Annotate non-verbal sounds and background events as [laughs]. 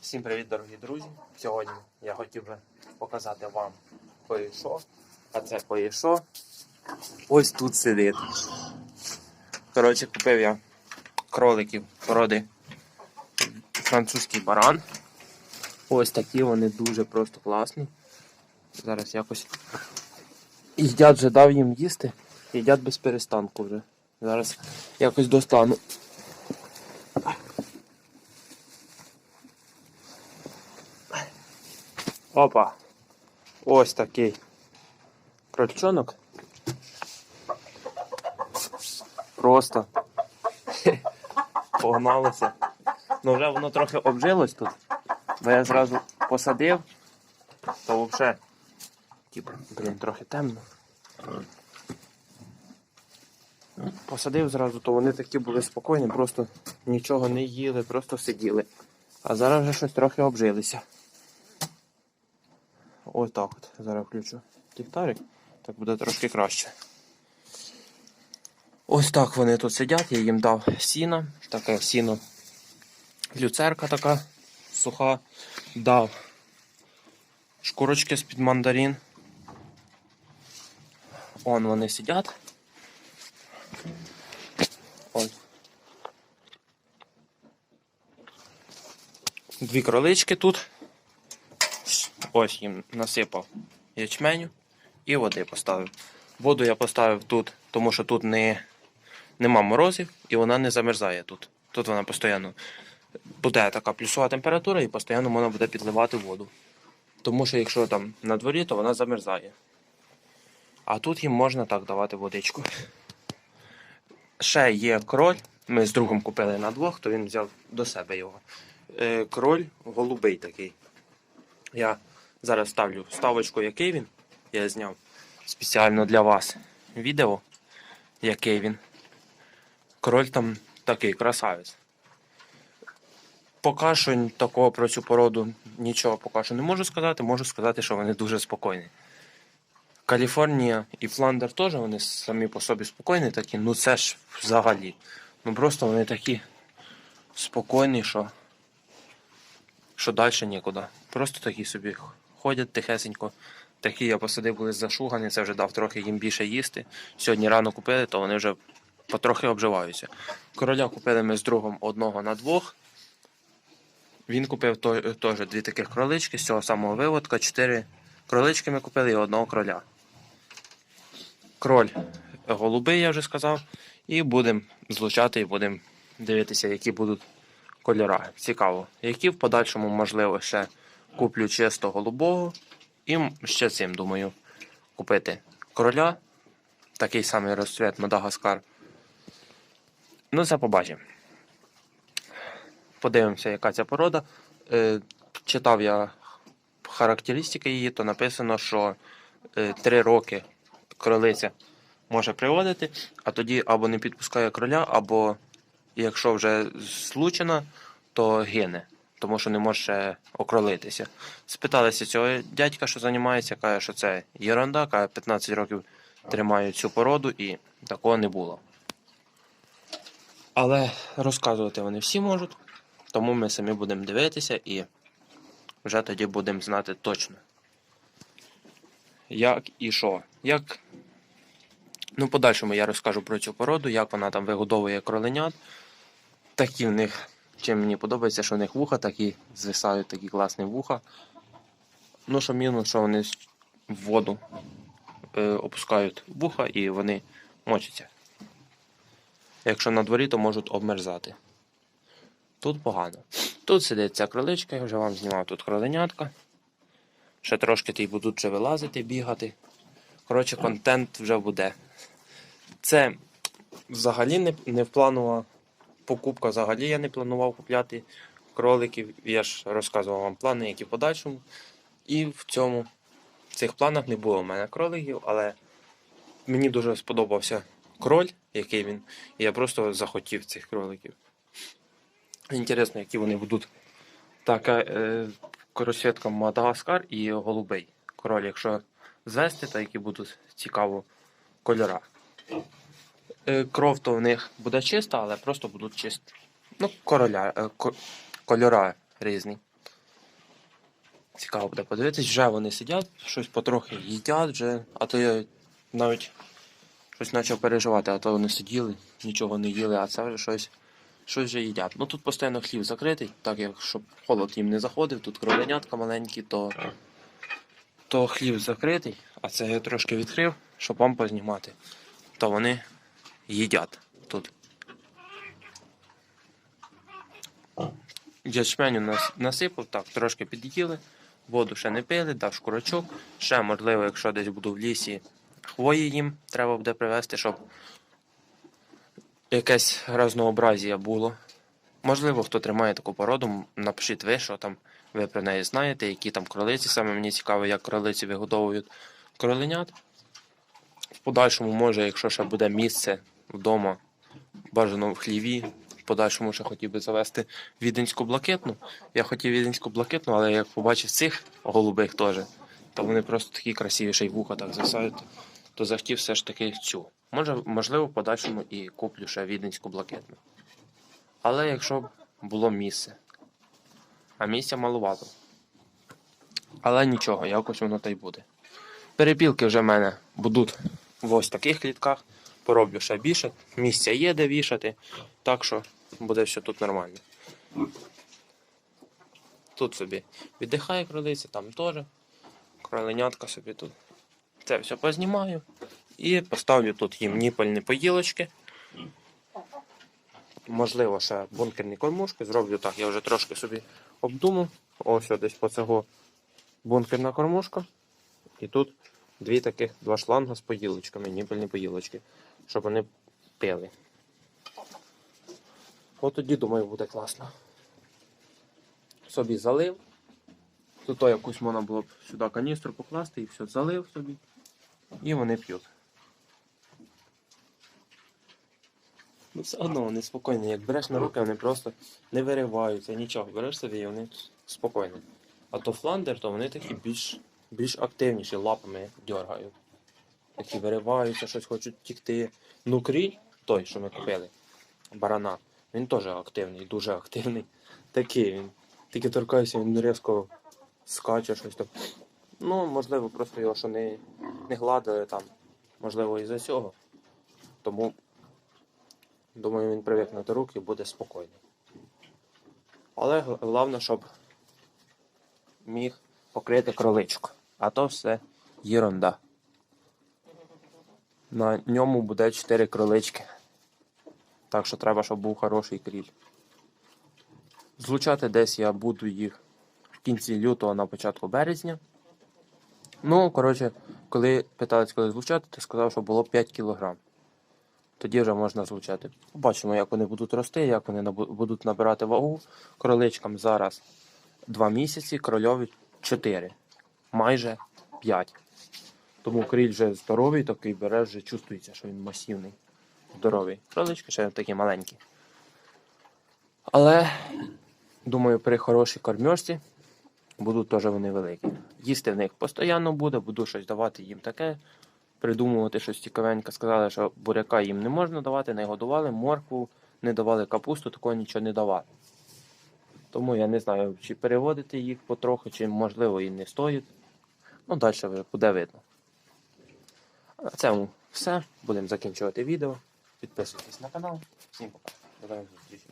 Всім привіт, дорогі друзі! Сьогодні я хотів би показати вам кое-що. А це кое-що ось тут сидить. Коротше, купив я кроликів породи французький баран. Ось такі вони дуже просто класні. Зараз якось їдять вже дав їм їсти. Їдять без перестанку вже. Зараз якось достану. Опа. Ось такий крольчонок. Просто [laughs] погналося. Ну вже воно трохи обжилось тут. Бо я зразу посадив, то взагалі, типу, блін, трохи темно. Посадив зразу, то вони такі були спокійні, просто нічого не їли, просто сиділи. А зараз вже щось трохи обжилися. Ось так от. Зараз включу ліхтарик, так буде трошки краще. Ось так вони тут сидять, я їм дав сіна, таке сіно, люцерка така суха, дав шкурочки з-під мандарин. Он вони сидять. Ось. Дві кролички тут. Ось їм насипав ячменю і води поставив. Воду я поставив тут, тому що тут не, нема морозів і вона не замерзає тут. Тут вона постійно буде така плюсова температура і постійно можна буде підливати воду. Тому що якщо там на дворі, то вона замерзає. А тут їм можна так давати водичку. Ще є кроль. Ми з другом купили на двох, то він взяв до себе його. Е, кроль голубий такий. Я зараз ставлю ставочку, який він. Я зняв спеціально для вас відео, який він. Король там такий красавець. Поки що такого про цю породу нічого поки що не можу сказати. Можу сказати, що вони дуже спокійні. Каліфорнія і Фландер теж вони самі по собі спокійні такі, ну це ж взагалі. Ну просто вони такі спокійні, що що далі нікуди. Просто такі собі ходять тихесенько. Такі я посадив, були зашугані, це вже дав трохи їм більше їсти. Сьогодні рано купили, то вони вже потрохи обживаються. Короля купили ми з другом одного на двох. Він купив теж дві таких кролички з цього самого виводка. Чотири кролички ми купили і одного кроля. Кроль голубий, я вже сказав. І будемо злучати і будемо дивитися, які будуть кольора. Цікаво. Які в подальшому, можливо, ще куплю чисто голубого. І ще цим, думаю, купити короля. Такий самий розцвіт Мадагаскар. Ну, це побачимо. Подивимося, яка ця порода. Е, читав я характеристики її, то написано, що е, 3 роки кролиця може приводити, а тоді або не підпускає кроля, або якщо вже злучена, то гине, тому що не може окролитися. Спиталися цього дядька, що займається, каже, що це єрунда, каже, 15 років тримаю цю породу і такого не було. Але розказувати вони всі можуть, тому ми самі будемо дивитися і вже тоді будемо знати точно. Як і що. Як Ну, подальшому я розкажу про цю породу, як вона там вигодовує кроленят. Такі в них, чим мені подобається, що в них вуха такі звисають, такі класні вуха. Ну, що мінус, що вони в воду е, опускають вуха і вони мочаться. Якщо на дворі, то можуть обмерзати. Тут погано. Тут сидить ця кроличка, я вже вам знімав тут кроленятка. Ще трошки ті будуть вже вилазити, бігати. Коротше, контент вже буде. Це взагалі не, не планова покупка. Взагалі я не планував купляти кроликів. Я ж розказував вам плани, які в подальшому. І в цьому в цих планах не було в мене кроликів, але мені дуже сподобався кроль, який він. І я просто захотів цих кроликів. Інтересно, які вони будуть. Така е, розсвітка Мадагаскар і голубий король, якщо звести, то які будуть цікаво кольора. Е, кров то в них буде чиста, але просто будуть чисті. Ну, короля, е, кольора різні. Цікаво буде подивитись, вже вони сидять, щось потрохи їдять вже, а то я навіть щось почав переживати, а то вони сиділи, нічого не їли, а це вже щось, щось вже їдять. Ну тут постійно хлів закритий, так як щоб холод їм не заходив, тут кроленятка маленькі, то, то хлів закритий, а це я трошки відкрив, щоб вам познімати. То вони їдять тут. Ячменю нас, насипав, так, трошки під'їли, воду ще не пили, дав шкурочок. Ще, можливо, якщо десь буду в лісі, хвої їм треба буде привезти, щоб якесь разнообразія було. Можливо, хто тримає таку породу, напишіть ви, що там ви про неї знаєте, які там кролиці. Саме мені цікаво, як кролиці вигодовують кроленят. В подальшому, може, якщо ще буде місце вдома, бажано в хліві, в подальшому ще хотів би завести віденську блакитну. Я хотів віденську блакитну, але як побачив цих голубих теж, то вони просто такі красиві, ще й вуха так засають, то захотів все ж таки цю. Може, можливо, в подальшому і куплю ще віденську блакитну. Але якщо б було місце. А місця малувато. Але нічого, якось воно та й буде. Перепілки вже в мене будуть в ось таких клітках. Пороблю ще більше. Місця є де вішати. Так що буде все тут нормально. Тут собі віддихає кролиця, там теж. Кроленятка собі тут. Це все познімаю. І поставлю тут їм ніпельні поїлочки. Можливо, ще бункерні кормушки. Зроблю так. Я вже трошки собі обдумав. Ось десь по цього бункерна кормушка. І тут дві таких два шланга з поїлочками, ніпельні поїлочки, щоб вони пили. От тоді, думаю, буде класно. Собі залив. Тут якусь можна було б сюди каністру покласти і все, залив собі. І вони п'ють. Ну, все одно вони спокійні. Як береш на руки, вони просто не вириваються, нічого. Береш собі і вони спокійні. А то фландер, то вони такі більш, більш активніші, лапами дергають. Такі вириваються, щось хочуть тікти. Ну, кріль, той, що ми купили, барана, він теж активний, дуже активний. Такий він. Тільки торкається, він різко скаче щось там. Ну, можливо, просто його що не, не гладили там. Можливо, із-за цього. Тому, думаю, він привикне до рук і буде спокійний. Але головне, щоб міг покрити кроличку. А то все єрунда. На ньому буде 4 кролички. Так що треба, щоб був хороший кріль. Злучати десь я буду їх в кінці лютого на початку березня. Ну, коротше, коли питались, коли злучати, то сказав, що було 5 кг. Тоді вже можна злучати. Побачимо, як вони будуть рости, як вони будуть набирати вагу. Кроличкам зараз 2 місяці, крольові 4. Майже 5. Тому кріль вже здоровий, такий бере, вже чувствується, що він масивний. Здоровий. Кролички ще такі маленькі. Але, думаю, при хорошій кормьошці будуть теж вони великі. Їсти в них постійно буде, буду щось давати їм таке, придумувати щось цікавеньке. Сказали, що буряка їм не можна давати, не годували, моркву не давали капусту, такого нічого не давали. Тому я не знаю, чи переводити їх потроху, чи можливо і не стоїть. Ну, далі вже буде видно. На цьому все. Будемо закінчувати відео. Підписуйтесь на канал. Всім пока. До нових зустрічей.